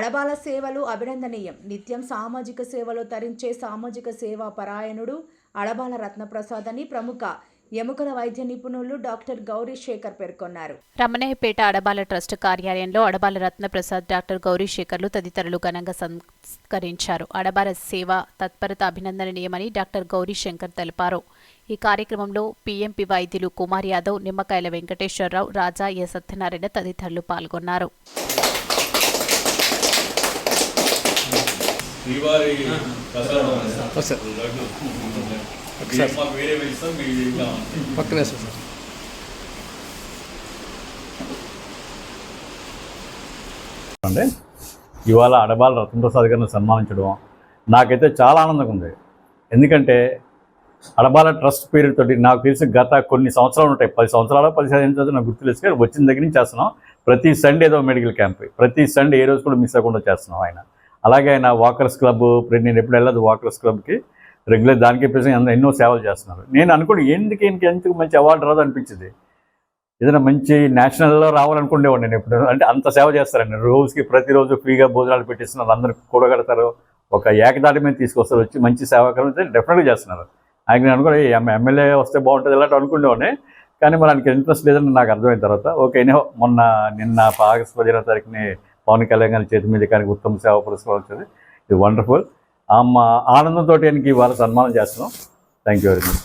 అడబాల సేవలు అభినందనీయం. నిత్యం సామాజిక సేవలో తరించే సామాజిక సేవా పరాయణుడు అడబాల రత్నప్రసాద్ అని ప్రముఖ ఎముకల వైద్య నిపుణులు డాక్టర్ గౌరీ శేఖర్ పేర్కొన్నారు. రమణయ్యపేట అడబాల ట్రస్ట్ కార్యాలయంలో అడబాల రత్నప్రసాద్ డాక్టర్ గౌరీశేఖర్లు తదితరులు ఘనంగా సంస్కరించారు. అడబాల సేవ తత్పరత అభినందనీయమని డాక్టర్ గౌరీశంకర్ తెలిపారు. ఈ కార్యక్రమంలో పీఎంపీ వైద్యులు కుమార్ యాదవ్ నిమ్మకాయల వెంకటేశ్వరరావు రాజా ఎ సత్యనారాయణ తదితరులు పాల్గొన్నారు. శ్రీవారి ప్రసాదం. మాకు వేరే మీరు పక్కనే సార్ అంటే ఇవాళ అడబాల రత్నప్రసాద్ గారిని సన్మానించడం నాకైతే చాలా ఆనందంగా ఉంది. ఎందుకంటే అడబాల ట్రస్ట్ పేరు తోటి నాకు తెలిసి గత కొన్ని సంవత్సరాలు ఉంటాయి. పది సంవత్సరాలు పదిహేను సంవత్సరాలు నాకు గుర్తులేదు కానీ వచ్చిన దగ్గర నుంచి చేస్తున్నాం. ప్రతి సండే ఏదో మెడికల్ క్యాంప్. ప్రతి సండే ఏ రోజు కూడా మిస్ అవ్వకుండా చేస్తున్నాం ఆయన. అలాగే ఆయన వాకర్స్ క్లబ్ నేను ఎప్పుడు వెళ్ళదు వాకర్స్ క్లబ్కి. రెగ్యులర్ దానికి ప్రతి ఎన్నో సేవలు చేస్తున్నారు. నేను అనుకోండి ఎందుకు ఈయనకి ఎందుకు మంచి అవార్డు రాదు అనిపించింది. ఏదైనా మంచి నేషనల్లో రావాలనుకునేవాడు నేను ఎప్పుడు అంటే అంత సేవ చేస్తారండి. రోజుకి ప్రతిరోజు ఫ్రీగా భోజనాలు పెట్టిస్తున్నారు అందరూ కూడగడతారు. ఒక ఏకదాటి మీద తీసుకొస్తారు వచ్చి మంచి సేవాకరం డెఫినెట్గా చేస్తున్నారు. ఆయన నేను అనుకో ఎమ్మెల్యే వస్తే బాగుంటుంది ఇలాంటి అనుకునేవాడిని కానీ మరి ఆయనకి ఇంట్రెస్ట్ లేదని నాకు అర్థమైన తర్వాత ఓకే మొన్న నిన్న ఆగస్ట్ పదిహేనో తారీఖుని పవన్ కళ్యాణ్ గారి చేతి మీద కానీ ఉత్తమ సేవ పురస్కారం వచ్చింది ఇది వండర్ఫుల్. మా ఆనందంతో ఆయనకి ఇవాళ సన్మానం చేస్తున్నాం. Thank you very much